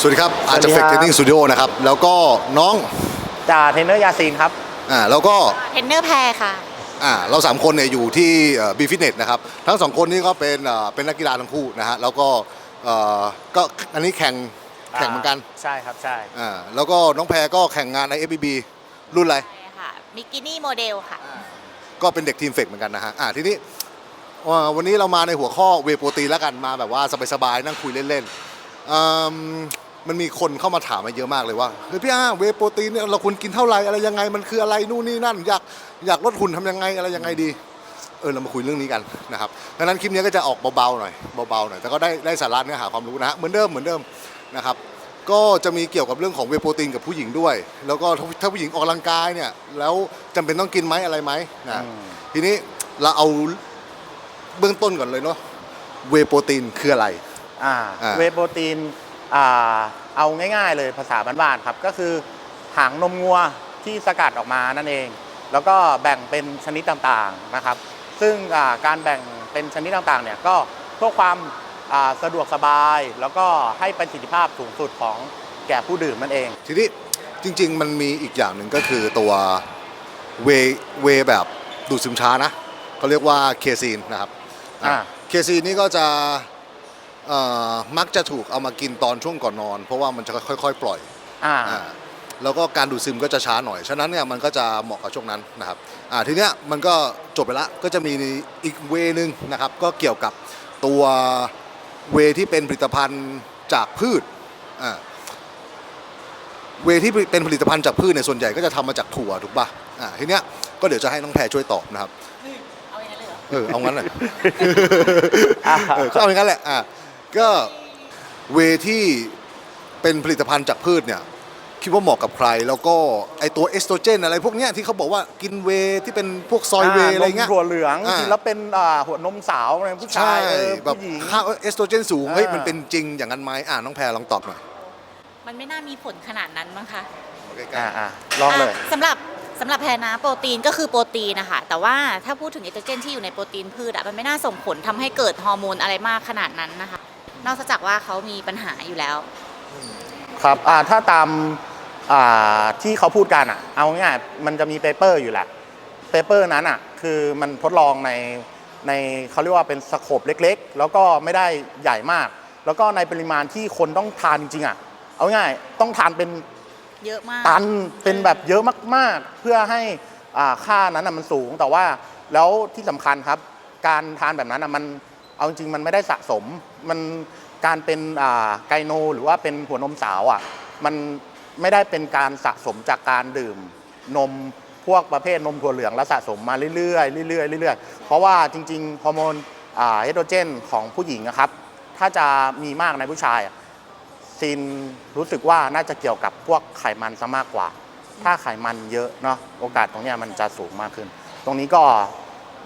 สวัสดีครับอาร์สวัตสดีเฟคกรับเทรนนิ่งสตูดิโอนะครับ แล้วก็น้องจ่าเทรนเนอร์ยาซีนครับ อ่าแล้วก็เทรนเนอร์แพรค่ะ อ่าเราสามคนเนี่ยอยู่ที่บีฟิตเนสนะครับ ทั้งสองคนนี้ก็เป็นเอ่อเป็นนักกีฬาทั้งคู่นะฮะแล้วก็เอ่อก็อันนี้แข่งแข่งเหมือนกัน ใช่ครับ ใช่อ่าแล้วก็น้องแพรก็แข่งงานใน FBB รุ่นอะไรใช่ค่ะมิกินี่โมเดลค่ะ ก็เป็นเด็กทีมเฟกเหมือนกันนะฮะอ่าทีนี้อ่าวันนี้เรามาในหัวข้อเวโปรตีนแล้วกันมาแบบว่าสบายๆนั่งคุยเล่นๆอื มมันมีคนเข้ามาถามมาเยอะมากเลยว่าเฮ้ยพี่อาเวโปรตีนเนี่ยเราควรกินเท่าไหร่อะไรยังไงมันคืออะไรนู่นนี่นั่น อยากอยากลดหุ่นทำยังไงอะไรยังไงดีเออเรามาคุยเรื่องนี้กันนะครับดังนั้นคลิปนี้ก็จะออกเบาๆหน่อยเบาๆหน่อยแต่ก็ได้ได้สาระเนื้อหาความรู้นะฮะเหมือนเดิมเหมือนเดิมนะครับก็จะมีเกี่ยวกับเรื่องของเวย์โปรตีนกับผู้หญิงด้วย แล้วก็ถ้าถ้าผู้หญิงออกกำลังกายเนี่ยแล้วจำเป็นต้องกินไหมอะไรไหมนะทีนี้เราเอาเบื้องต้นก่อนเลยเนาะเวย์โปรตีนคืออะไรอ่าอ่าเวย์โปรตีนอ่า เอาง่ายๆเลยภาษาบ้านๆครับ ก็คือหางนมงัวที่สกัดออกมานั่นเอง แล้วก็แบ่งเป็นชนิดต่างๆนะครับ ซึ่งอ่าการแบ่งเป็นชนิดต่างๆเนี่ยก็เพื่อความอ่าสะดวกสบาย แล้วก็ให้ประสิทธิภาพสูงสุดของแก่ผู้ดื่มนั่นเอง ทีนี้จริง ๆ มันมีอีกอย่างหนึ่งก็คือตัวเวเวแบบดูดซึมช้านะเขาเรียกว่าเคซีนนะครับอ่าเคซีนนี่ก็จะเอ่อ มักจะถูกเอามากินตอนช่วงก่อนนอน เพราะว่ามันจะค่อย ๆ ปล่อยอ่าอ่าแล้วก็การดูดซึมก็จะช้าหน่อย ฉะนั้นเนี่ยมันก็จะเหมาะกับช่วงนั้นนะครับอ่าทีเนี้ยมันก็จบไปละก็จะมีอีกเวนึงนะครับก็เกี่ยวกับตัวเวที่เป็นผลิตภัณฑ์จากพืชอ่าเวที่เป็นผลิตภัณฑ์จากพืชเนี่ยส่วนใหญ่ก็จะทำมาจากถั่วถูกป่ะอ่าทีเนี้ยก็เดี๋ยวจะให้น้องแพรช่วยตอบนะครับ เอาอย่างนั้นเลยเหรอ เออเอางั้นเลยอ่าเออก็เอาอย่างนั้นแหละอะ ก็เวที่เป็นผลิตภัณฑ์จากพืชเนี่ยคิดว่าเหมาะกับใคร แล้วก็ไอตัวเอสโตรเจนอะไรพวกเนี้ยที่เขาบอกว่ากินเวที่เป็นพวกซอยเวอะไรเงี้ยนมถั่วเหลืองอ่ากินแล้วเป็นอ่าหัวนมสาวอะไรผู้ชาใช่ยเออแบบผู้หญิง ค่าเอสโตรเจนสูงเฮ้ยอ่ามั มันเป็นจริงอย่างนั้นไหมอ่าน้องแพรลองตอบหน่อยมันไม่น่ามีผลขนาดนั้นมั้งคะเอาใกล้อ่าอ่าลองเลยะสำหรับสำหรับแพรนะโปรตีนก็คือโปรตีนนะคะแต่ว่าถ้าพูดถึงเอสโตรเจนที่อยู่ในโปรตีนพืชอะมันไม่น่าส่งผลทำให้เกิดฮอร์โมนอะไรมากขนาดนั้นนะคะ นอกจากว่าเขามีปัญหาอยู่แล้ว ครับอ่าถ้าตามอ่าที่เขาพูดกันอะ เอาง่ายๆมันจะมีเปเปอร์อยู่แหละเปเปอร์นั้นอะ คือมันทดลองในในเขาเรียกว่าเป็นสโคปเล็กๆ แล้วก็ไม่ได้ใหญ่มาก แล้วก็ในปริมาณที่คนต้องทานจริงๆอะ เอาง่ายๆต้องทานเป็นเยอะมาก ตันเป็นแบบเยอะมากๆ เพื่อให้อ่าค่านั้นอะมันสูงแต่ว่าแล้วที่สำคัญครับ การทานแบบนั้นอะมัน เอาจริงมันไม่ได้สะสม มันการเป็นไกโน หรือว่าเป็นหัวนมสาวอะ มันไม่ได้เป็นการสะสมจากการดื่มนมพวกประเภทนมถั่วเหลืองแล้วสะสมมาเรื่อยๆเรื่อยๆเรื่อยๆ เพราะว่าจริงๆฮอร์โมนเอสโตรเจนของผู้หญิงนะครับ ถ้าจะมีมากในผู้ชายซินรู้สึกว่าน่าจะเกี่ยวกับพวกไขมันซะมากกว่า ถ้าไขมันเยอะเนาะโอกาสตรงนี้มันจะสูงมากขึ้น ตรงนี้ก็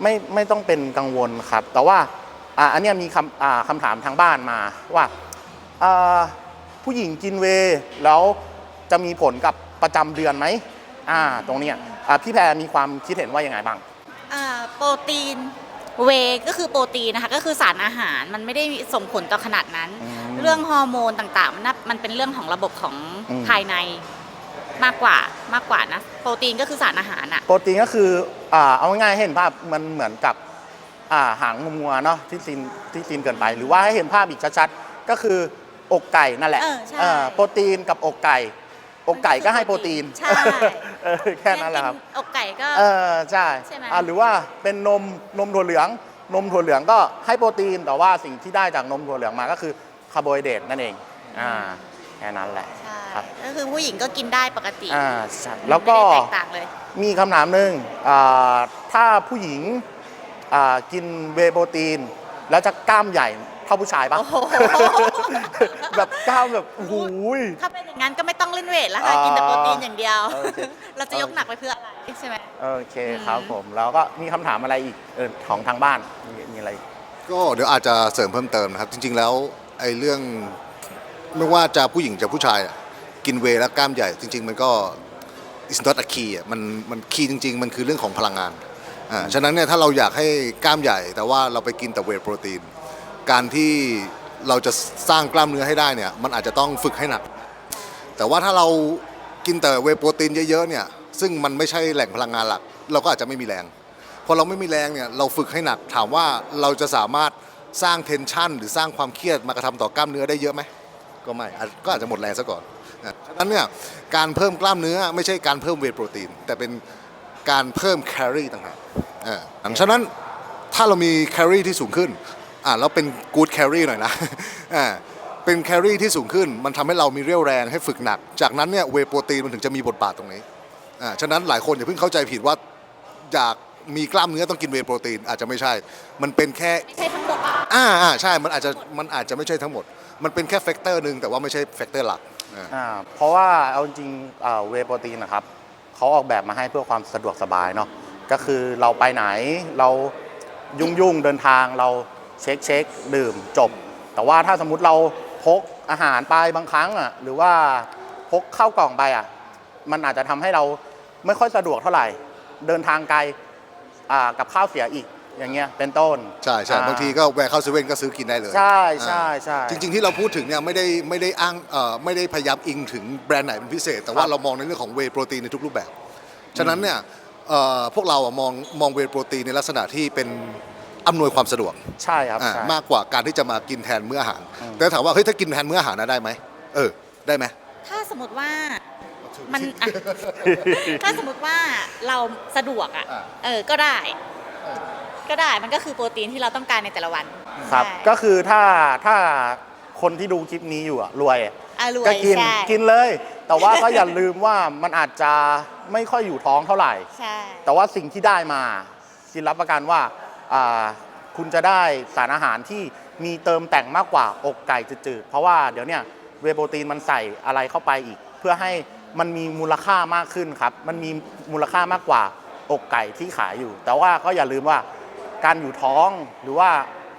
ไม่ไม่ต้องเป็นกังวลครับ แต่ว่า อ่าอันเนี้ยมีคำอ่าคำถามทางบ้านมาว่าอ่าผู้หญิงกินเวย์แล้วจะมีผลกับประจำเดือนไหมอ่าตรงเนี้ยอ่าพี่แพรมีความคิดเห็นว่ายังไงบ้าง อ่าโปรตีนเวย์ก็คือโปรตีนนะคะก็คือสารอาหารมันไม่ได้ส่งผลต่อขนาดนั้น อืมเรื่องฮอร์โมนต่างๆมันนับมันเป็นเรื่องของระบบของอืม ภายในมากกว่ามากกว่านะ โปรตีนก็คือสารอาหารอะ โปรตีนก็คืออ่าเอาง่ายๆให้เห็นภาพมันเหมือนกับ อ่าหางงัวเนาะที่ซีนที่ซีนเกินไปหรือว่าให้เห็นภาพอีกชัดๆก็คืออกไก่นั่นแหละเออใช่ เออโปรตีนกับอกไก่ อกไก่ก็ให้โปรตีนใช่เออแค่นั้นแหละครับกินอกไก่ก็ เออใช่ใช่ไหม อ่าหรือว่าเป็นนมนมถั่วเหลือง นมถั่วเหลืองก็ให้โปรตีนแต่ว่าสิ่งที่ได้จากนมถั่วเหลืองมาก็คือคาร์โบไฮเดรตนั่นเองอ่าแค่นั้นแหละ ใช่ครับ ก็คือผู้หญิงก็กินได้ปกติอ่าใช่แล้วก็ไม่ได้แตกต่างเลย มีคำถามหนึ่งอ่าถ้าผู้หญิง อ่ากินเวย์โปรตีน แล้วจะกล้ามใหญ่เท่าผู้ชายปะ โอ้โห แบบกล้ามแบบโอ้โหย ถ้าเป็นอย่างนั้นก็ไม่ต้องเล่นเวทแล้วค่ะอ๋อกินแต่โปรตีนอย่างเดียว โอเค เราจะยกหนักไปเพื่ออะไรใช่ไหม โอเคอืมครับผม แล้วก็มีคำถามอะไรอีกเออของทางบ้านมีมีอะไรอีกๆก็เดี๋ยวอาจจะเสริมเพิ่มเติมนะครับ จริง ๆ แล้วไอ้เรื่องไม่ว่าจะผู้หญิงจะผู้ชายอะกินเวย์แล้วกล้ามใหญ่ จริง ๆ มันก็ is not a key อะมันมันคีย์จริง ๆ มันคือเรื่องของพลังงาน อ่าฉะนั้นเนี่ยถ้าเราอยากให้กล้ามใหญ่ แต่ว่าเราไปกินแต่เวย์โปรตีน การที่เราจะสร้างกล้ามเนื้อให้ได้เนี่ยมันอาจจะต้องฝึกให้หนัก แต่ว่าถ้าเรากินแต่เวย์โปรตีนเยอะๆเนี่ยซึ่งมันไม่ใช่แหล่งพลังงานหลัก เราก็อาจจะไม่มีแรงพอเราไม่มีแรงเนี่ยเราฝึกให้หนักถามว่าเราจะสามารถสร้างเทนชันหรือสร้างความเครียดมากระทำต่อกล้ามเนื้อได้เยอะไหมก็ไม่ก็อาจจะหมดแรงซะก่อนฉะนั้นเนี่ยการเพิ่มกล้ามเนื้อไม่ใช่การเพิ่มเวย์โปรตีน แต่เป็น การเพิ่มแคลอรี่ต่างหากอ่าฉะนั้นถ้าเรามีแคลอรี่ที่สูงขึ้นอ่าแล้วเป็นกูดแคลอรี่หน่อยนะอ่าเป็นแคลอรี่ที่สูงขึ้น มันทำให้เรามีเรี่ยวแรงให้ฝึกหนัก จากนั้นเนี่ยเวย์โปรตีนมันถึงจะมีบทบาทตรงนี้อ่าฉะนั้นหลายคนอย่าเพิ่งเข้าใจผิดว่าอยากมีกล้ามเนื้อต้องกินเวย์โปรตีนอาจจะไม่ใช่ มันเป็นแค่ไม่ใช่ทั้งหมดอ่าอ่าใช่ มันอาจจะมันอาจจะไม่ใช่ทั้งหมด มันเป็นแค่แฟกเตอร์หนึ่งแต่ว่าไม่ใช่แฟกเตอร์หลักอ่าอ่าเพราะว่าเอาจริงเวโปรตีนนะครับ เขาออกแบบมาให้เพื่อความสะดวกสบายเนาะก็คือเราไปไหนเรายุ่งยุ่งเดินทางเราเช็คเช็คดื่มจบ แต่ว่าถ้าสมมุติเราพกอาหารไปบางครั้งอะหรือว่าพกข้าวกล่องไปอะมันอาจจะทำให้เราไม่ค่อยสะดวกเท่าไหร่ เดินทางไกลกับข้าวเสียอีก อย่างเงี้ยเป็นต้นใช่ใช่อ่บางทีก็แวะเข้าเซเว่นก็ซื้อกินได้เลยใช่ใช่ใช่ จริง ๆ ที่เราพูดถึงเนี่ยไม่ได้ไม่ได้อ้างเอ่อไม่ได้พยายามอิงถึงแบรนด์ไหนเป็นพิเศษ แต่ว่าครับเรามองในเรื่องของเวย์โปรตีนในทุกรูปแบบ ฉะนั้นเนี่ยเอ่อพวกเราอะมองมองเวย์โปรตีนในลักษณะที่เป็นอำนวยความสะดวก ใช่ครับอ่าใช่ มากกว่าการที่จะมากินแทนมื้ออาหาร อืม แต่ถามว่าเฮ้ยถ้ากินแทนมื้ออาหารนะได้ไหมเออได้ไหม ถ้าสมมติว่ามันอะ ถ้าสมมติว่าเราสะดวกอะอะ เออก็ได้ ก็ได้มันก็คือโปรตีนที่เราต้องการในแต่ละวันครับใช่ก็คือถ้าถ้าคนที่ดูคลิปนี้อยู่อะรวย อะรวก็ยกินใช่กินเลย แต่ว่าก็อย่าลืมว่ามันอาจจะไม่ค่อยอยู่ท้องเท่าไหร่ ใช่แต่ว่าสิ่งที่ได้มาชินรับประกันว่าอ่า คุณจะได้สารอาหารที่มีเติมแต่งมากกว่าอกไก่จืดๆเพราะว่าเดี๋ยวเนี้ยเวย์โปรตีนมันใส่อะไรเข้าไปอีก เพื่อให้มันมีมูลค่ามากขึ้นครับ มันมีมูลค่ามากกว่าอกไก่ที่ขายอยู่ แต่ว่าก็อย่าลืมว่า การอยู่ท้องหรือว่า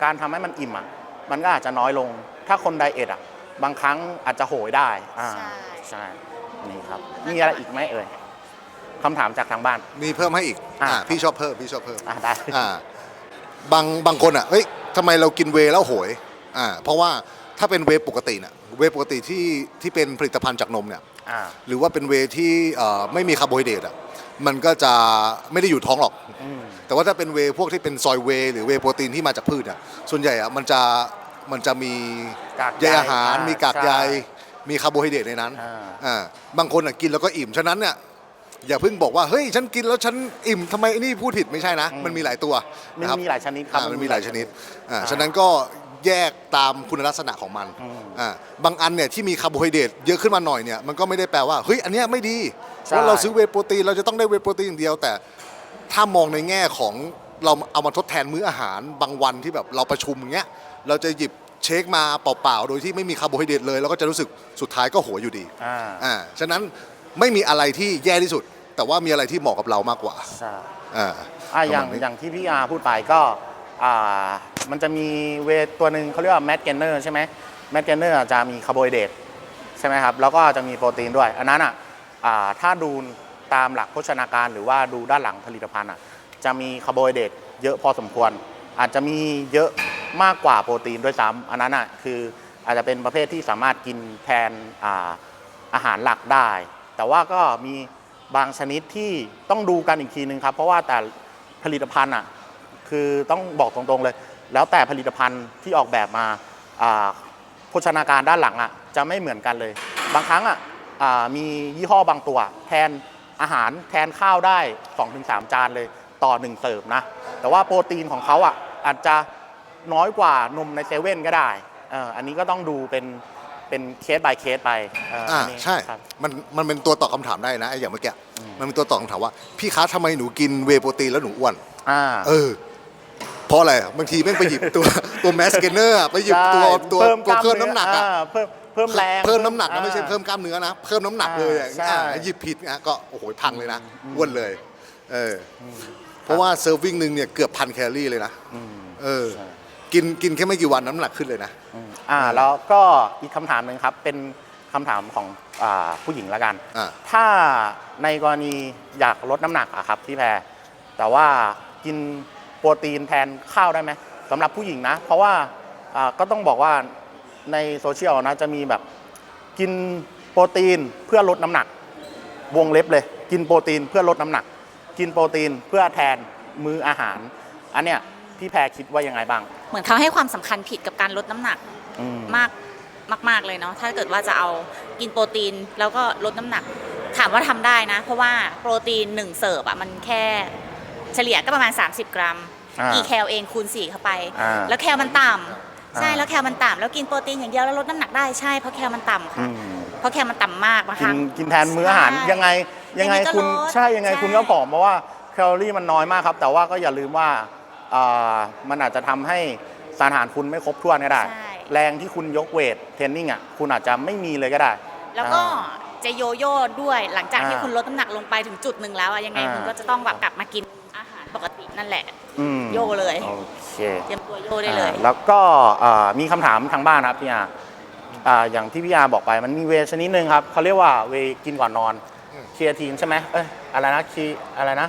การทำให้มันอิ่มอะมันก็อาจจะน้อยลง ถ้าคนไดเอทอะบางครั้งอาจจะโหยได้อ่าใช่ใช่นี่ครับมีอะไรอีกไหมเอ่ยคำถามจากทางบ้าน มีเพิ่มให้อีกอ่าอ่าพี่ชอบเพิ่มพี่ชอบเพิ่มอะได้อ่าบางบางคนอะเฮ้ยทำไมเรากินเวย์แล้วโหยอ่าเพราะว่าถ้าเป็นเวย์ปกติเนี่ยเวย์ปกติที่ที่เป็นผลิตภัณฑ์จากนมเนี่ยอ่าหรือว่าเป็นเวย์ที่เอ่อไม่มีคาร์โบไฮเดรตอะมันก็จะไม่ได้อยู่ท้องหรอกอืม แต่ว่าถ้าเป็นเวย์พวกที่เป็นซอยเวย์หรือเวย์โปรตีนที่มาจากพืชอะส่วนใหญ่อะมันจะมันจะมีกากใยอาหาร อ่ามีมีกากใยใช่มีคาร์โบไฮเดรตในนั้นอ่า อ่าบางคนอะกินแล้วก็อิ่มฉะนั้นเนี่ยอย่าเพิ่งบอกว่าเฮ้ยฉันกินแล้วฉันอิ่มทำไมไอ้นี่พูดผิดไม่ใช่นะ มันมีหลายตัวมันนะครับ มีหลายชนิดครับ อ่ามันมีหลายชนิดอ่าอ่าฉะนั้นก็แยกตามคุณลักษณะของมันอืมอ่าบางอันเนี่ยที่มีคาร์โบไฮเดรตเยอะขึ้นมาหน่อยเนี่ยมันก็ไม่ได้แปลว่าเฮ้ยอันเนี้ยไม่ดีเพใช่ราะเราซื้อเวย์โปรตีนเราจะต้องได้เวย์โปรตีนอย่างเดียวแต่ ถ้ามองในแง่ของเราเอามาทดแทนมื้ออาหารบางวันที่แบบเราประชุมอย่างเงี้ยเราจะหยิบเชคมาเปล่าๆ โดยที่ไม่มีคาร์โบไฮเดรตเลยเราก็จะรู้สึกสุดท้ายก็หัวอยู่ดีอ่า อ่าฉะนั้นไม่มีอะไรที่แย่ที่สุด แต่ว่ามีอะไรที่เหมาะกับเรามากกว่าใช่อ่าอ่าอย่างประมณนี้ อย่างที่พี่อาพูดไปก็อ่ามันจะมีเวทตัวหนึ่งเขาเรียกว่าแมทเกนเนอร์ใช่ไหมแมทเกนเนอร์จะมีคาร์โบไฮเดรตใช่ไหมครับ แล้วก็จะมีโปรตีนด้วย อันนั้นอะอ่าถ้าดู ตามหลักโภชนาการหรือว่าดูด้านหลังผลิตภัณฑ์อะจะมีคาร์โบไฮเดรตเยอะพอสมควร อาจจะมีเยอะมากกว่าโปรตีนด้วยซ้ำอันนั้นอะคืออาจจะเป็นประเภทที่สามารถกินแทนอาอาหารหลักได้ แต่ว่าก็มีบางชนิดที่ต้องดูกันอีกทีนึงครับ เพราะว่าแต่ผลิตภัณฑ์อะคือต้องบอกตรงๆเลย แล้วแต่ผลิตภัณฑ์ที่ออกแบบมาโภชนาการด้านหลังอะจะไม่เหมือนกันเลย บางครั้งอะอ่ามียี่ห้อบางตัวแทน อาหารแทนข้าวได้ 2-3 จานเลยต่อหนึ่งเสิร์ฟนะ แต่ว่าโปรตีนของเขาอะอาจจะน้อยกว่านมในเซเว่นก็ได้เอ่ออันนี้ก็ต้องดูเป็นเป็นเคส by เคสไปเอ่ออ่าอันนี้ใช่ครับมันมันเป็นตัวตอบคำถามได้นะไอ้อย่างเมื่อกี้มันเป็นตัวตอบคำถามว่า พี่คะทำไมหนูกินเวย์โปรตีนแล้วหนูอ้วนอ่าเออเพราะอะไรอะบางทีแม่งไปหยิบตัวตัวแมสเกนเนอร์ไปหยิบตัวใช่ตัวเพิ่มตัวกล้ามเพิ่มน้ำหนักอะาเพิ่ม เพิ่มแรงเพิ่มน้ำหนักนะอ่าไม่ใช่เพิ่มกล้ามเนื้อนะ เพิ่มน้ำหนักเลยอะใช่ อ่าหยิบผิดนะก็โอ้โหพังเลยนะอ้วนเลยเอออเพราะว่าเซิร์ฟวิ่งหนึ่งเนี่ยเกือบพันแคลอรี่เลยนะอืมเออใช่กินกินแค่ไม่กี่วันน้ำหนักขึ้นเลยนะอืมอ่าแล้วก็อีกคำถามหนึ่งครับเป็นคำถามของอ่าผู้หญิงละกัน อ่า ถ้าในกรณีอยากลดน้ำหนักอะครับพี่แพรแต่ว่ากินโปรตีนแทนข้าวได้ไหมสำหรับผู้หญิงนะ เพราะว่าอ่าก็ต้องบอกว่า ในโซเชียลนะจะมีแบบกินโปรตีนเพื่อลดน้ำหนัก วงเล็บเลย กินโปรตีนเพื่อลดน้ำหนัก กินโปรตีนเพื่อแทนมื้ออาหาร อันเนี้ยพี่แพรคิดว่ายังไงบ้าง เหมือนเขาให้ความสำคัญผิดกับการลดน้ำหนักอืมมากมาก ๆเลยเนาะถ้าเกิดว่าจะเอากินโปรตีนแล้วก็ลดน้ำหนัก ถามว่าทำได้นะ เพราะว่าโปรตีน1เสิร์ฟอะมันแค่เฉลี่ยก็ประมาณ 30 กรัมอ่ากี่แคลเองคูณ4เข้าไปอ่าแล้วแคลมันต่ำ ใช่อ่าแล้วแคลมันต่ำแล้วกินโปรตีนอย่างเดียวแล้วลดน้ำหนักได้ใช่เพราะแคลมันต่ำอืค่ะมเพราะแคลมันต่ำมากนะกิคะ นกินแทนมื้ออาหารใช่ยังไงยังไงยังไงก็คุณลดใช่ยังไงใช่ คุณก็ผอมเพราะว่าแคลอรี่มันน้อยมากครับ แต่ว่าก็อย่าลืมว่าอ่ามันอาจจะทำให้สารอาหารคุณไม่ครบถ้วนก็ได้ ใช่ แรงที่คุณยกเวทเทรนนิ่งอะคุณอาจจะไม่มีเลยก็ได้ แล้วก็อ่าจะโยโย่ด้วยหลังจากที่อ่าคุณลดน้ำหนักลงไปถึงจุดหนึ่งแล้วอะยังไงอ่า คุณก็จะต้องแบบกลับมากินอาหารปกติ นั่นแหละ อืมโยเลย โอเคเตรียมตัวโยได้เลย อ่าแล้วก็อ่ามีคำถามทางบ้านครับพี่อาอ่าอย่างที่พี่อาบอกไปมันมีเวย์ชนิดหนึ่งครับเขาเรียกว่าเวย์กินก่อนนอนอืมเคทีนใช่ไหมเอ้ยอะไรนะคีอะไรนะ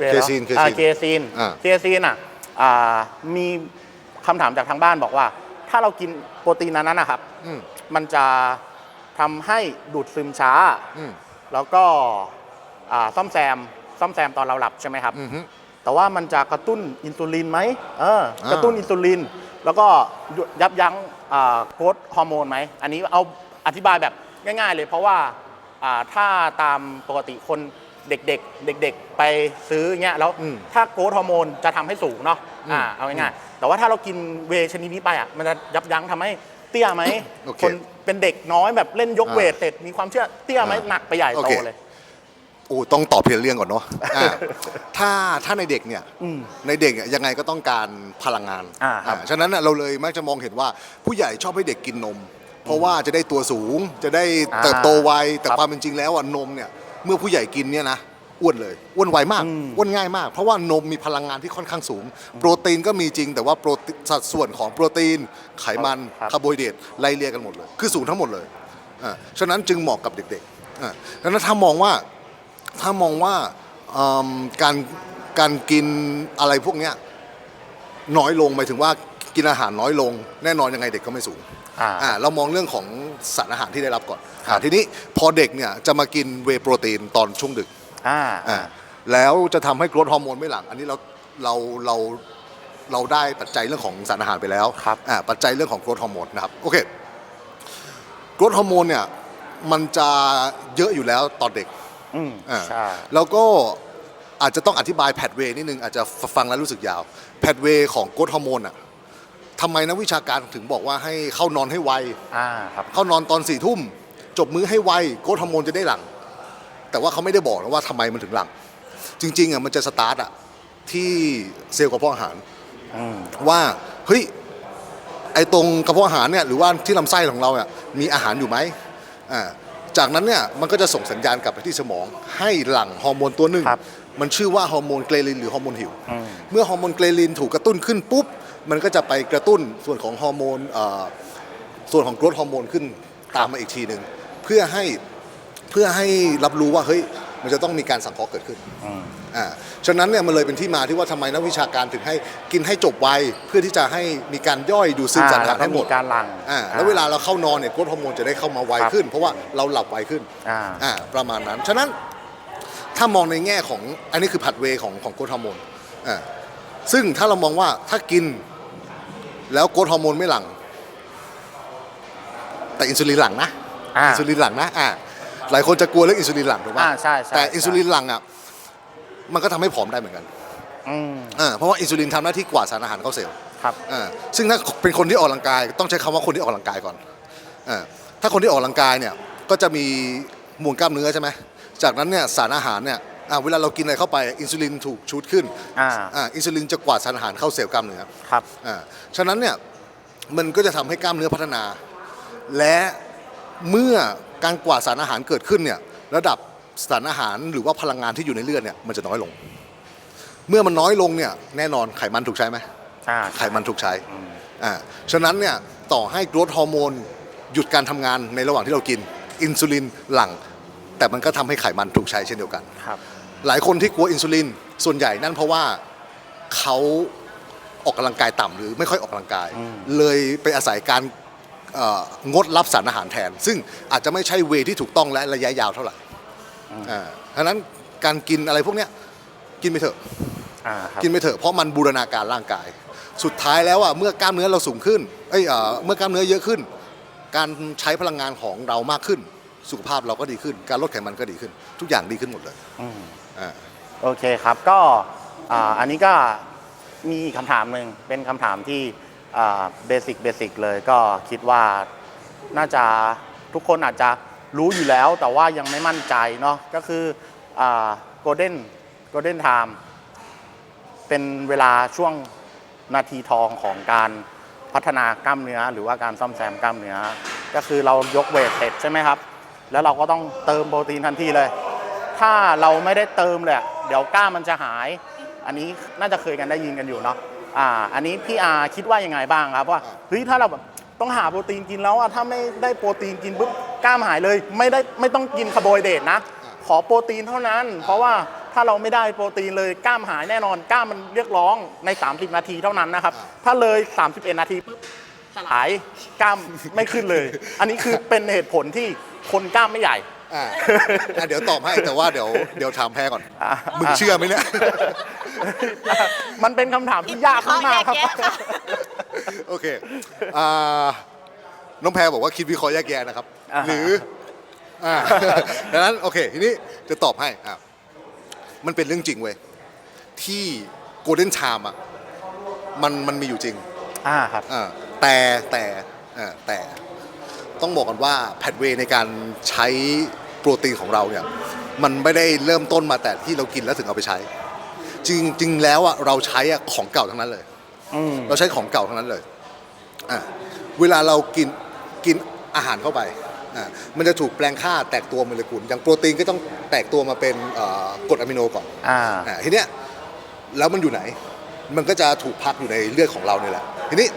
วย์หรอเคซีนเคซีนอ่าเคซีนอ่า เคซีนอะอ่ามีคำถามจากทางบ้านบอกว่า ถ้าเรากินโปรตีนนั้นนะครับ อืมมันจะทำให้ดูดซึมช้า อืมแล้วก็อ่าซ่อมแซมซ่อมแซมตอนเราหลับใช่ไหมครับ อืมฮึ แต่ว่ามันจะกระตุ้นอินซูลินไหมเอออ่ากระตุ้นอินซูลิน แล้วก็ยับยั้งอ่าโกรทฮอร์โมนไหม อันนี้เอาอธิบายแบบง่าย ๆ เลย เพราะว่าอ่าถ้าตามปกติคนเด็กๆ เด็ก ๆ ไปซื้อเงี้ยแล้วอืมถ้าโกรทฮอร์โมนจะทำให้สูงเนาะอืมอ่าเอาง่ายๆแต่ว่าถ้าเรากินเวย์ชนิดนี้ไปอะมันจะยับยั้งทำให้เตี้ยไหมโอเคคนเป็นเด็กน้อยแบบเล่นยกอ่าเวทเสร็จมีความเชื่อเตี้ยไหมอ่าหนักไปใหญ่โอโตเคเลย โอ้ต้องตอบเพียงเรื่องก่อนเนาะอ่าถ้าถ้าในเด็กเนี่ยอืมในเด็กเนี่ยยังไงก็ต้องการพลังงานอ่าครับฉะนั้นน่ะเราเลยมักจะมองเห็นว่า ผู้ใหญ่ชอบให้เด็กกินนม เพราะว่าจะได้ตัวสูงจะได้เติบโตไวแต่ครับความเป็นจริงแล้วอะนมเนี่ยเมื่อผู้ใหญ่กินเนี่ยนะอ้วนเลยอ้วนไวมากอืมอ้วนง่ายมาก เพราะว่านมมีพลังงานที่ค่อนข้างสูง โปรตีนก็มีจริง แต่ว่าโปรตีนสัดส่วนของโปรตีนไขมันครับ คาร์โบไฮเดรตไล่เรียกกันหมดเลย คือสูงทั้งหมดเลยอ่าฉะนั้นจึงเหมาะกับเด็กๆอ่าดังนั้นถ้ามองว่า ถ้ามองว่าอืมการการกินอะไรพวกเนี้ยน้อยลงหมายถึงว่ากินอาหารน้อยลง แน่นอนยังไงเด็กก็ไม่สูงอ่าอ่าเรามองเรื่องของสารอาหารที่ได้รับก่อนครับอ่าทีนี้พอเด็กเนี่ยจะมากินเวย์โปรตีนตอนช่วงดึกอ่าอ่าแล้วจะทำให้กรดฮอร์โมนไม่หลัง อันนี้เราเราเราเราได้ปัจจัยเรื่องของสารอาหารไปแล้วครับอ่าปัจจัยเรื่องของกรดฮอร์โมนนะครับโอเคกรดฮอร์โมนเนี่ยมันจะเยอะอยู่แล้วตอนเด็ก อืมอ่าใช่ แล้วก็อาจจะต้องอธิบายแพทเวย์นิดนึงอาจจะฟังแล้วรู้สึกยาวแพทเวย์ของกรดฮอร์โมนอะทำไมนักวิชาการถึงบอกว่าให้เข้านอนให้ไว อ่าครับ เข้านอนตอนสี่ทุ่ม จบมื้อให้ไวโกรทฮอร์โมนจะได้หลัง แต่ว่าเขาไม่ได้บอกนะว่าทำไมมันถึงหลัง จริงๆอะมันจะสตาร์ทอะที่เซลล์กระเพาะอาหาร อืม ว่าเฮ้ยไอตรงกระเพาะอาหารเนี่ยหรือว่าที่ลำไส้ของเราเนี่ยมีอาหารอยู่ไหมอ่า จากนั้นเนี่ยมันก็จะส่งสัญญาณกลับไปที่สมอง ให้หลั่งฮอร์โมนตัวหนึ่ง ครับมันชื่อว่าฮอร์โมนเกรลินหรือฮอร์โมนหิว อืม เมื่อฮอร์โมนเกรลินถูกกระตุ้นขึ้นปุ๊บ มันก็จะไปกระตุ้นส่วนของฮอร์โมนเอ่อส่วนของกรดฮอร์โมนขึ้นตามมาอีกทีหนึ่งเพื่อให้เพื่อให้รับรู้ว่าเฮ้ยมันจะต้องมีการสังเคราะห์เกิดขึ้น อืม อ่าฉะนั้นเนี่ยมันเลยเป็นที่มาที่ว่าทำไมนักวิชาการถึงให้กินให้จบไวเพื่อที่จะให้มีการย่อยดูดซึมสารอาหารให้หมดแล้วก็การหลัง อ่าแล้วเวลาเราเข้านอนเนี่ยกรดฮอร์โมนจะได้เข้ามาไวครับ ขึ้น เพราะว่าเราหลับไวขึ้นอ่า อ่าประมาณนั้น ฉะนั้นถ้ามองในแง่ของอันนี้คือผัดเวย์ของของโกรทฮอร์โมนอ่าซึ่งถ้าเรามองว่าถ้ากินแล้วโกรทฮอร์โมนไม่หลั่งแต่อินซูลินหลั่งนะอ่าอินซูลินหลั่งนะอ่าหลายคนจะกลัวเรื่องอินซูลินหลั่งถูกป่ะอ่าใช่ใช่แต่ใช่ อินซูลินหลั่งอะ มันก็ทำให้ผอมได้เหมือนกันอืมอ่าเพราะว่าอินซูลินทำหน้าที่กวาดสารอาหารเข้าเซลล์ครับ อ่าซึ่งถ้าเป็นคนที่ออกกำลังกาย ต้องใช้คำว่าคนที่ออกกำลังกายก่อนอ่าถ้าคนที่ออกกำลังกายเนี่ยก็จะมีมวลกล้ามเนื้อใช่ไหมจากนั้นเนี่ยสารอาหารเนี่ยอ่าเวลาเรากินอะไรเข้าไปอินซูลินถูกชูดขึ้นอ่า อ่าอินซูลินจะกวาดสารอาหารเข้าเซลล์กล้ามเนื้อ ครับ อ่าฉะนั้นเนี่ยมันก็จะทำให้กล้ามเนื้อพัฒนา และเมื่อการกวาดสารอาหารเกิดขึ้นเนี่ยระดับ สารอาหารหรือว่าพลังงานที่อยู่ในเลือดเนี่ยมันจะน้อยลง เมื่อมันน้อยลงเนี่ยแน่นอนไขมันถูกใช้ไหมอ่าไขมันถูกใช้อืมอ่าฉะนั้นเนี่ยต่อให้กรดฮอร์โมนหยุดการทำงานในระหว่างที่เรากิน อินซูลินหลั่งแต่มันก็ทำให้ไขมันถูกใช้เช่นเดียวกันครับหลายคนที่กลัวอินซูลินส่วนใหญ่นั่นเพราะว่าเขาออกกำลังกายต่ำหรือไม่ค่อยออกกำลังกายอืมเลยไปอาศัยการเอ่องดรับสารอาหารแทน ซึ่งอาจจะไม่ใช่เวที่ถูกต้องและระยะยาวเท่าไหร่ อ่าฉะนั้นการกินอะไรพวกเนี้ยกินไปเถอะ อ่าครับ กินไปเถอะเพราะมันบูรณาการร่างกาย สุดท้ายแล้วอะเมื่อกล้ามเนื้อเราสูงขึ้นเอ้ยเอ่อเมื่อกล้ามเนื้อเยอะขึ้น การใช้พลังงานของเรามากขึ้น สุขภาพเราก็ดีขึ้น การลดไขมันก็ดีขึ้น ทุกอย่างดีขึ้นหมดเลยอืม อ่า โอเคครับก็อ่าอันนี้ก็มีอีกคำถามหนึ่งเป็นคำถามที่เบสิกเบสิกเลยก็คิดว่าน่าจะทุกคนอาจจะ รู้อยู่แล้วแต่ว่ายังไม่มั่นใจเนาะก็คือโกลเด้นโกลเด้นไทม์เป็นเวลาช่วงนาทีทองของการพัฒนากล้ามเนื้อ หรือว่าการซ่อมแซมกล้ามเนื้อ ก็คือเรายกเวทเสร็จใช่ไหมครับ แล้วเราก็ต้องเติมโปรตีนทันทีเลย ถ้าเราไม่ได้เติมเลยเดี๋ยวกล้ามมันจะหาย อันนี้น่าจะเคยกันได้ยินกันอยู่เนาะอ่าอันนี้พี่อาคิดว่ายังไงบ้างครับว่าเฮ้ยถ้าเราแบบต้องหาโปรตีนกินแล้วอะถ้าไม่ได้โปรตีนกินปุ๊บ กล้ามหายเลยไม่ได้ไม่ต้องกินคาร์โบไฮเดรตนะ ขอโปรตีนเท่านั้น เพราะว่าถ้าเราไม่ได้โปรตีนเลยกล้ามหายแน่นอนกล้ามมันเรียกร้องใน 30 นาทีเท่านั้นนะครับ ถ้าเลย 31 นาทีปุ๊บสลายกล้ามไม่ขึ้นเลย อันนี้คือเป็นเหตุผลที่คนกล้ามไม่ใหญ่อ่าอะเดี๋ยวตอบให้แต่ว่าเดี๋ยวเดี๋ยวถามแพ้ก่อนอะมึงเชื่อไหมเนี่ย มันเป็นคำถามที่ยากมากๆครับวิเคราะห์แยกแยะค่ะโอเคอ่า น้องแพรบอกว่าคิดวิเคราะห์แยกแยะนะครับ อ่าฮะ หรืออ่า ดังนั้นโอเค ทีนี้จะตอบให้อะมันเป็นเรื่องจริงเว้ย ที่โกลเด้นชามอะมันมันมีอยู่จริง อ่าครับ อ่าแต่แต่อ่าแต่ต้องบอกกันว่าแพทเวย์ในการใช้โปรตีนของเราเนี่ยมันไม่ได้เริ่มต้นมาแต่ที่เรากินแล้วถึงเอาไปใช้ จริงจริงแล้วอะเราใช้อะของเก่าทั้งนั้นเลย อืม เราใช้ของเก่าทั้งนั้นเลยอะเวลาเรากิน กินอาหารเข้าไปอะมันจะถูกแปลงค่าแตกตัวโมเลกุล อย่างโปรตีนก็ต้องแตกตัวมาเป็นเอ่อกรดอะมิโนก่อนอ่า อะทีเนี้ยแล้วมันอยู่ไหน มันก็จะถูกพักอยู่ในเลือดของเราเนี่ยแหละ ทีนี้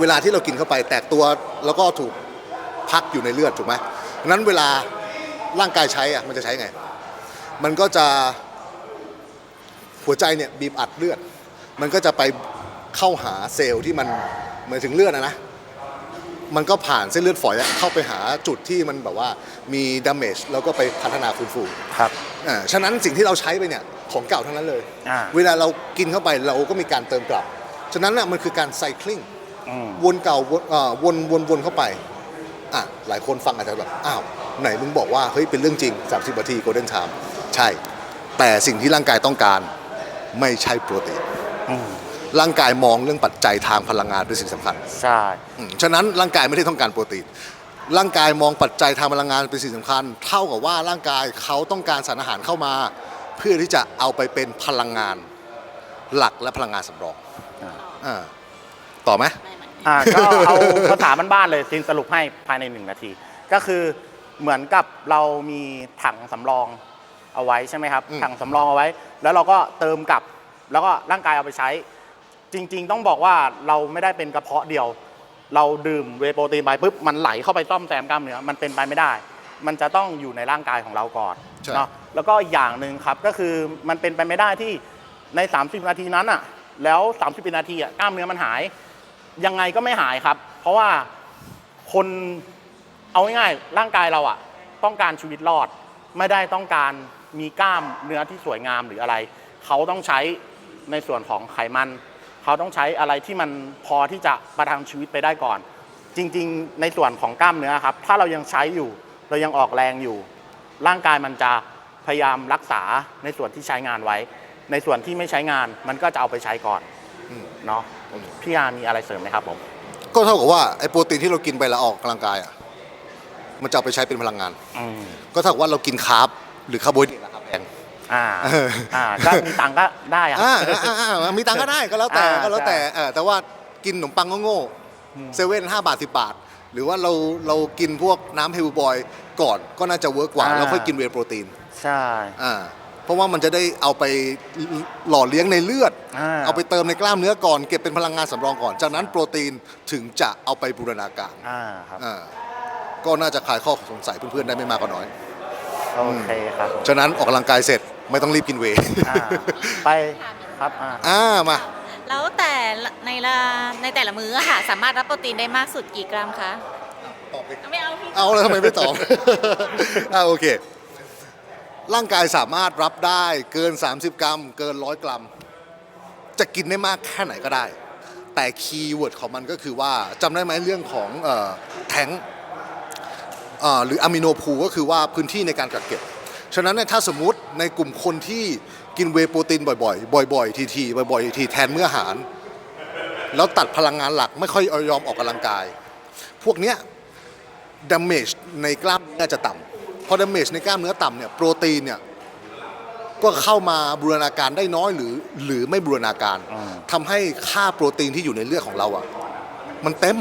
เวลาที่เรากินเข้าไปแตกตัวแล้วก็ถูกพักอยู่ในเลือดถูกไหมดังนั้นเวลาร่างกายใช้อะมันจะใช้ไง มันก็จะหัวใจเนี่ยบีบอัดเลือด มันก็จะไปเข้าหาเซลล์ที่มันเหมือนถึงเลือดนะนะ มันก็ผ่านเส้นเลือดฝอยอะเข้าไปหาจุดที่มันแบบว่ามีดามจแล้วก็ไปพัฒนาฟื้นฟูครับ อ่าฉะนั้นสิ่งที่เราใช้ไปเนี่ยของเก่าทั้งนั้นเลย อ่า เวลาเรากินเข้าไปเราก็มีการเติมกลับ ฉะนั้นน่ะมันคือการไซคลิง อืม วนเก่าวนเอ่อวนวนวนเข้าไป อะ หลายคนฟังอาจจะแบบ อ้าว ไหนมึงบอกว่า เฮ้ย เป็นเรื่องจริง 30นาทีโกลเด้นไทม์ใช่ แต่สิ่งที่ร่างกายต้องการไม่ใช่โปรตีน อืม ร่างกายมองเรื่องปัจจัยทางพลังงานเป็นสิ่งสำคัญใช่ อืมฉะนั้นร่างกายไม่ได้ต้องการโปรตีน ร่างกายมองปัจจัยทางพลังงานเป็นสิ่งสำคัญ เท่ากับว่าร่างกายเขาต้องการสารอาหารเข้ามา เพื่อที่จะเอาไปเป็นพลังงานหลักและพลังงานสำรองอ่าอ่าต่อไหมไม่มันอ่าก็เอาภาษาบ้านๆเลยซินสรุปให้ภายในหนึ่งนาที ก็คือเหมือนกับเรามีถังสำรองเอาไว้ใช่ไหมครับ อืมถังสำรองเอาไว้ แล้วเราก็เติมกลับ แล้วก็ร่างกายเอาไปใช้ จริง ๆ ต้องบอกว่าเราไม่ได้เป็นกระเพาะเดียว เราดื่มเวย์โปรตีนไปปุ๊บมันไหลเข้าไปซ่อมแซมกล้ามเนื้อมันเป็นไปไม่ได้ มันจะต้องอยู่ในร่างกายของเราก่อนใช่ เนาะแล้วก็อีกอย่างหนึ่งครับก็คือมันเป็นไปไม่ได้ที่ใน 30 นาทีนั้นอะ แล้ว 30 นาทีอะกล้ามเนื้อมันหาย ยังไงก็ไม่หายครับ เพราะว่าคนเอาง่ายๆร่างกายเราอะต้องการชีวิตรอด ไม่ได้ต้องการมีกล้ามเนื้อที่สวยงามหรืออะไร เขาต้องใช้ในส่วนของไขมัน เขาต้องใช้อะไรที่มันพอที่จะประทังชีวิตไปได้ก่อน จริงๆ ในส่วนของกล้ามเนื้อครับ ถ้าเรายังใช้อยู่ เรายังออกแรงอยู่ ร่างกายมันจะพยายามรักษาในส่วนที่ใช้งานไว้ ในส่วนที่ไม่ใช้งานมันก็จะเอาไปใช้ก่อนอืมเนาะพี่อามีอะไรเสริมไหมครับผมก็เท่ากับว่าไอ้โปรตีนที่เรากินไปแล้วออกกำลังกายอะมันจะเอาไปใช้เป็นพลังงานอืมก็เท่ากับว่าเรากินคาร์บหรือคาร์โบไฮเดรตราคาแพง อ่าเอออ่าก็มีตังค์ก็ได้อะอ่าอ่าอ่าอ่ามีตังค์ก็ได้ก็แล้วแต่อ่าก็แล้วแต่ใช่เออแต่ว่ากินขนมปังก็โง่อืมเซเว่นห้าบาทสิบาท หรือว่าเราเรากินพวกน้ำเฮลบอยก่อนก็น่าจะเวิร์กกว่าแล้วค่อยกินเวย์โปรตีนใช่อ่าเพราะว่ามันจะได้เอาไปหล่อเลี้ยงในเลือดอ่าเอาไปเติมในกล้ามเนื้อก่อนเก็บเป็นพลังงานสำรองก่อน จากนั้นโปรตีนถึงจะเอาไปบูรณาการอ่าครับอ่าก็น่าจะคลายข้อสงสัยเพื่อนๆได้ไม่มากก็น้อยโอเคครับผมฉะนั้นออกกำลังกายเสร็จ ไม่ต้องรีบกินเวย์ อ่า ไปครับอ่า อ่ามา แล้วแต่ละในละในแต่ละมื้ออะค่ะ สามารถรับโปรตีนได้มากสุดกี่กรัมคะไม่เอาพี่ เอาแล้วทำไมไม่ตอบ อ่าโอเค ร่างกายสามารถรับได้เกิน 30 กรัม เกิน 100 กรัม จะกินได้มากแค่ไหนก็ได้ แต่คีย์เวิร์ดของมันก็คือว่าจำได้ไหมเรื่องของเออแท้งเอ่อหรืออะมิโนพูก็คือว่าพื้นที่ในการกักเก็บ ฉะนั้นเนี่ยถ้าสมมุติในกลุ่มคนที่กินเวย์โปรตีนบ่อยๆ บ่อยๆ ทีๆ บ่อยๆ ทีๆแทนมื้ออาหาร แล้วตัดพลังงานหลักไม่ค่อยยอมออกกำลังกาย พวกเนี้ย damage ในกล้ามเนื้อจะต่ำพอ damage ในกล้ามเนื้อต่ำเนี่ยโปรตีนเนี่ยก็เข้ามาบูรณาการได้น้อยหรือหรือไม่บูรณาการอืมทำให้ค่าโปรตีนที่อยู่ในเลือดของเราอะ่ะมันเต็ม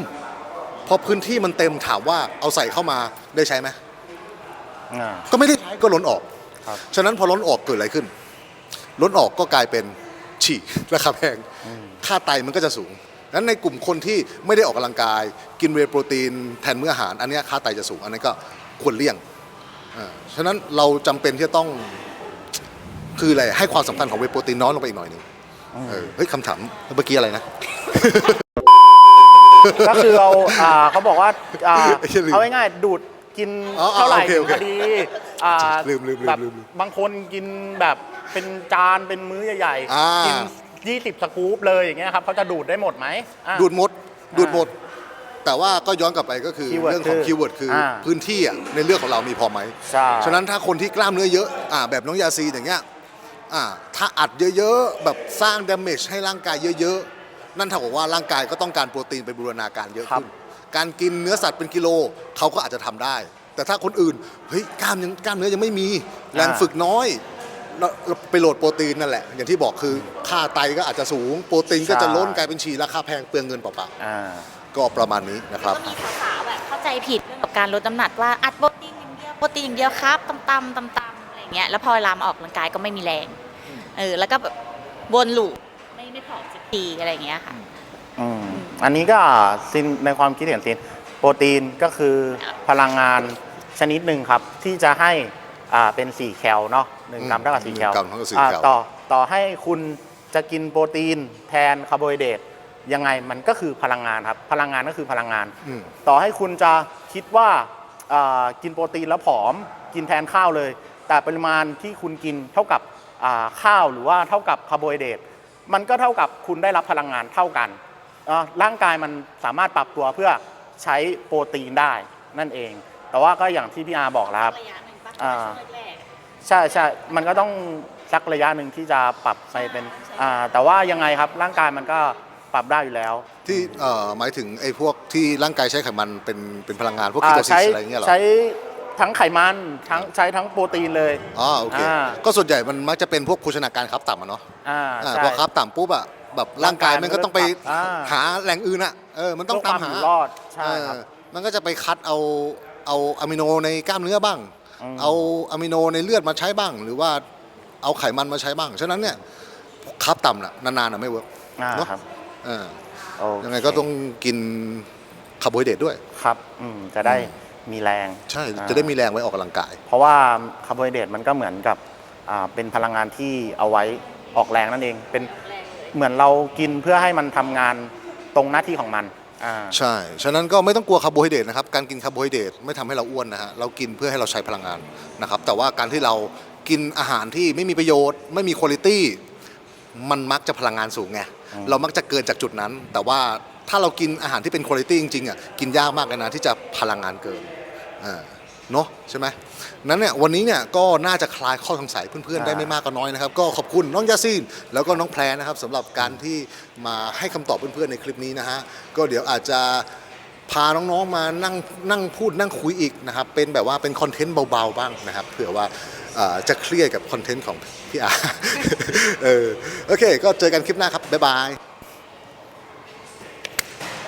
พอพื้นที่มันเต็มถามว่าเอาใส่เข้ามาได้ใช้ไหมอ่าก็ไม่ได้ใช้ ก็ล้นออก ครับฉะนั้นพอล้นออกเกิดอะไรขึ้น ล้นออกก็กลายเป็นฉี่ ราคาแพงค่าไตมันก็จะสูงนั้นในกลุ่มคนที่ไม่ได้ออกกำลังกาย กินเวย์โปรตีนแทนมื้ออาหาร อันเนี้ยค่าไตจะสูง อันนี้นก็ควรเลี่ยงอ่าฉะนั้นเราจำเป็นที่จะต้องคืออะไรให้ความสำคัญของเวย์โปรตีนน้อยลงไปอีกหน่อยหนึงเออเฮ้ยคำถามเมื่อกี้อะไรนะ ก็คือเราอ่าเขาบอกว่าอ่า ไอ้เหี้ยลืม เอาง่ายๆดูด กินอ๋ออ๋อเท่าไหร่โอเคโอเคพอดีอ่าลืมลืมลืมแบบลืมลืมบางคนกินแบบเป็นจานเป็นมื้อใหญ่อ่า ๆ กิน 20 สกู๊ปเลยอย่างเงี้ยครับเขาจะดูดได้หมดไหมอะ ดูดหมดดูดหมด แต่ว่าก็ย้อนกลับไปก็คือ Keyword เรื่องของคือคีย์เวิร์ดคืออาพื้นที่อะในเลือดของเรามีพอไหมใช่ ฉะนั้นถ้าคนที่กล้ามเนื้อเยอะอ่าแบบน้องยาซีนอย่างเงี้ยอ่าถ้าอัดเยอะๆ แบบสร้างด a เมจให้ร่างกายเยอะๆ นั่นเท่ากับว่าร่างกายก็ต้องการโปรตีนไปบูรณาการเยอะขึ้น การกินเนื้อสัตว์เป็นกิโลเขาก็อาจจะทำได้ แต่ถ้าคนอื่นเฮ้ยกล้ามยังกล้ามเนื้อยังไม่มีแรงฝึกน้อยเราเราไปโหลดโปรตีนนั่นแหละ อย่างที่บอกคือค่าไตก็อาจจะสูงโปรตีนก็จะล้นกลายเป็นฉี่ราคาแพงเปลืองเงินเปล่าอ่า ๆก็ประมาณนี้นะครับก็มีสาวๆแบบเข้าใจผิดเรื่องกับการลดน้ำหนักว่าอัดโปรตีนอย่างเดียวโปรตีนอย่างเดียวครับตำตำตำตำอะไรอย่างเงี้ยแล้วพอเวลามาออกกำลังกายก็ไม่มีแรงเออแล้วก็แบบวนลูปไม่ไม่ผอมสักทีอะไรอย่างเงี้ยค่ะ อืม อันนี้ก็ซินในความคิดเห็นซินโปรตีนก็คือพลังงานชนิดหนึ่งครับ ที่จะให้อ่าเป็น4แคลเนาะหนึ่งกรัมเท่ากับหนึ่4งแคลกรัมเท่ากับสี่อ่าแคล ต่อต่อให้คุณจะกินโปรตีนแทนคาร์โบไฮเดรตยังไงมันก็คือพลังงานครับ พลังงานก็คือพลังงาน อืม ต่อให้คุณจะคิดว่าอ่ากินโปรตีนแล้วผอม กินแทนข้าวเลย แต่ปริมาณที่คุณกินเท่ากับอ่าข้าวหรือว่าเท่ากับคาร์โบไฮเดรตมันก็เท่ากับคุณได้รับพลังงานเท่ากันอ่า ร่างกายมันสามารถปรับตัวเพื่อใช้โปรตีนได้นั่นเอง แต่ว่าก็อย่างที่พี่อาบอกแล้วครับ ระยะหนึ่งปะอ่า ช่วงแรกๆอะใช่ใช่มันก็ต้องสักระยะหนึ่งที่จะปรับไปเป็นอ่าแต่ว่ายังไงครับร่างกายมันก็ปรับได้อยู่แล้วที่เอ่อหมายถึงไอ้พวกที่ร่างกายใช้ไขมันเป็นเป็นพลังงานพวกอ่าคีโตซิใช้สอะไรอย่างเงี้ยเหรอใช้ทั้งไขมันทั้งใช้ทั้งโปรตีนเลย อ๋อโอเคอ่า ก็ส่วนใหญ่มันมักจะเป็นพวกโภชนาการครับต่ำอะเนาะอ่าอ่าใช่พอครับต่ำปุ๊บอะ แบบร่างกายร่างกายมันก็ต้องไปมันก็ต้องปรับอ่า หาแหล่งอื่นอะเออมันต้องเพื่ตามควหายู่รอดใช่ครับ เออมันก็จะไปคัดเอาเอาอะมิโนในกล้ามเนื้อบ้าง อืม เอาอะมิโนในเลือดมาใช้บ้าง หรือว่าเอาไขมันมาใช้บ้าง ฉะนั้นเนี่ยครับต่ำน่ะนานๆน่ะไม่เวิร์ก อ่าเนอะ ครับเออโอเคยังไงก็ต้องกินคาร์โบไฮเดรตด้วย ครับอืมจะได้มีแรงใช่ อ่าจะได้มีแรงไว้ออกกำลังกาย เพราะว่าคาร์โบไฮเดรตมันก็เหมือนกับอ่าเป็นพลังงานที่เอาไว้ออกแรงนั่นเอง เป็น เหมือนเรากินเพื่อให้มันทำงานตรงหน้าที่ของมันอ่า ใช่ ฉะนั้นก็ไม่ต้องกลัวคาร์โบไฮเดรตนะครับ การกินคาร์โบไฮเดรตไม่ทำให้เราอ้วนนะฮะ เรากินเพื่อให้เราใช้พลังงานนะครับ แต่ว่าการที่เรากินอาหารที่ไม่มีประโยชน์ ไม่มีคุณภาพมันมักจะพลังงานสูงไงอืมเรามักจะเกินจากจุดนั้น แต่ว่าถ้าเรากินอาหารที่เป็นคุณภาพจริงๆอะ กินยากมากเลยนะที่จะพลังงานเกินอ่า เนาะใช่ไหมนั้นเนี่ยวันนี้เนี่ยก็น่าจะคลายข้อสงสัยเพื่อนๆได้ไม่มากก็น้อยนะครับ ก็ขอบคุณน้องยาซีนแล้วก็น้องแพรนะครับสำหรับการที่มาให้คำตอบเพื่อนๆในคลิปนี้นะฮะก็เดี๋ยวอาจจะพาน้องๆมานั่งนั่งพูดนั่งคุยอีกนะครับเป็นแบบว่าเป็นคอนเทนต์เบาๆบ้างนะครับเผื่อว่าเอ่อจะเครียดกับคอนเทนต์ของพี่อาเออโอเค ก็เจอกันคลิปหน้าครับบ๊ายบาย